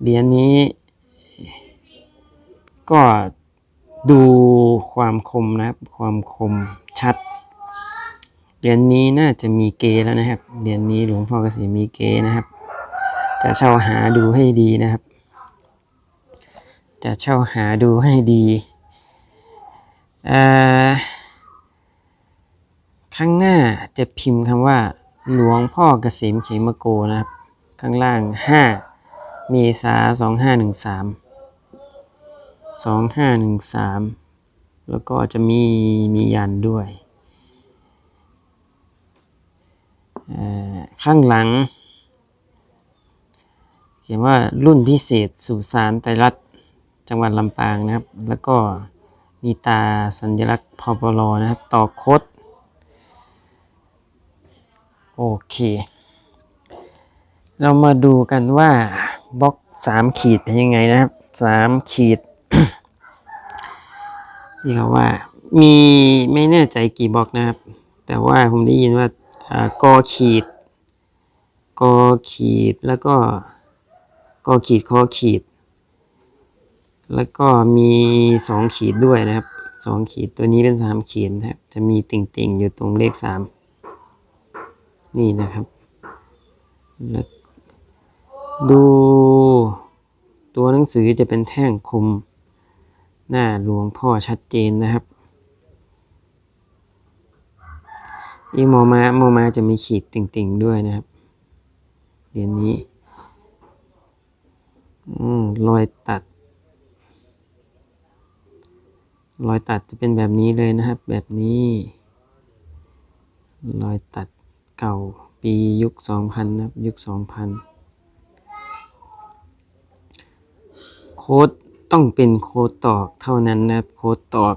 เหรียญนี้ ก็ดูความคมนะครับ ความคมชัด เหรียญนี้น่าจะมีเกแล้วนะครับ เหรียญนี้หลวงพ่อเกษมมีเกนะครับ จะเช่าหาดูให้ดีนะครับ จะเช่าหาดูให้ดีข้างหน้าจะพิมพ์คำว่า หลวงพ่อเกษมเขมโกนะครับ ข้างล่าง5 เมษา2513 2513แล้วก็จะมีมียันด้วย ข้างหลัง เขียนว่ารุ่นพิเศษสุสานไตรรัตจังหวัดลำปางนะครับ แล้วก็มีตาสัญลักษณ์พปลนะครับต่อโคดโอเค เรามาดูกันว่า บล็อกสามขีดเป็นยังไงนะครับสามขีดที่เขาว่ามีไม่แน่ใจกี่บล็อกนะครับ แต่ว่าผมได้ยินว่าอ่ากอขีดกอขีดแล้วก็กอขีดคอขีด แล้วก็มีสองขีดด้วยนะครับสองขีดตัวนี้เป็นสามขีดนะครับ จะมีติ่งๆอยู่ตรงเลขสามนี่นะครับแล้ว ดูตัวหนังสือจะเป็นแท่งคมหน้าหลวงพ่อชัดเจนนะครับ อีโมมาโมมาจะมีขีดติ่งๆด้วยนะครับเหรียญนี้อืมรอยตัด รอยตัดจะเป็นแบบนี้เลยนะครับ แบบนี้ รอยตัดเก่าปียุคสองพันนะครับ ยุคสองพันโค้ดต้องเป็นโค้ดตอกเท่านั้นนะครับโค้ดตอก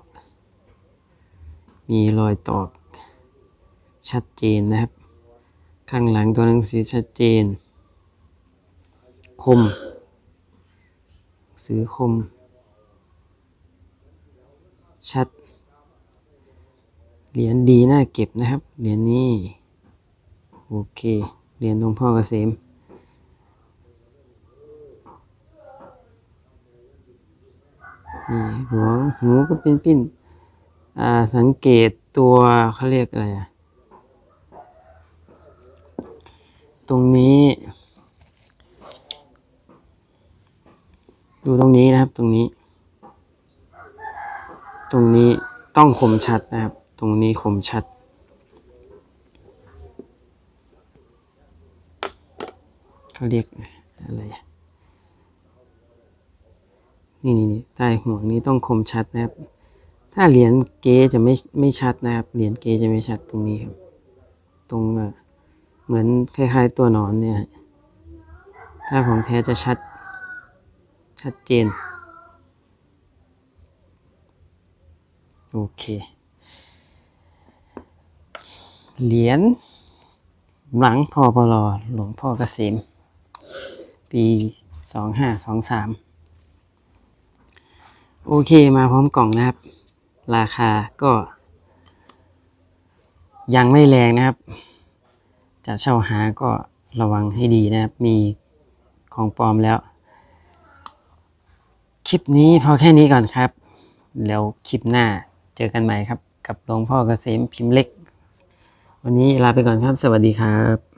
มีรอยตอกชัดเจนนะครับ ข้างหลังตัวหนังสือชัดเจน คม สือคม ชัด เหรียญดีน่าเก็บนะครับ เหรียญนี้ โอเค เหรียญหลวงพ่อเกษม นี่หัวหูก็เป็นปิ้น อ่า สังเกตตัวเขาเรียกอะไรอะตรงนี้ ดูตรงนี้นะครับ ตรงนี้ ตรงนี้ต้องคมชัดนะครับ ตรงนี้คมชัดเขาเรียกอะไรอะ นี่นี่ใต้ห่วงนี้ต้องคมชัดนะครับ ถ้าเหรียญเกจะไม่ไม่ชัดนะครับ เหรียญเกจะไม่ชัดตรงนี้ครับ ตรงเอ่อเหมือนคล้ายๆตัวหนอนเนี่ย ถ้าของแท้จะชัด ชัดเจน โอเค เหรียญหลังพ่อปลอหลวงพ่อเกษมปีสองห้าสองสาม โอเคมาพร้อมกล่องนะครับ ราคาก็ ยังไม่แรงนะครับ จะเช่าหาก็ระวังให้ดีนะครับ มีของปลอมแล้ว คลิปนี้พอแค่นี้ก่อนครับ แล้วคลิปหน้าเจอกันใหม่ครับ กับหลวงพ่อเกษมพิมพ์เล็ก วันนี้ลาไปก่อนครับ สวัสดีครับ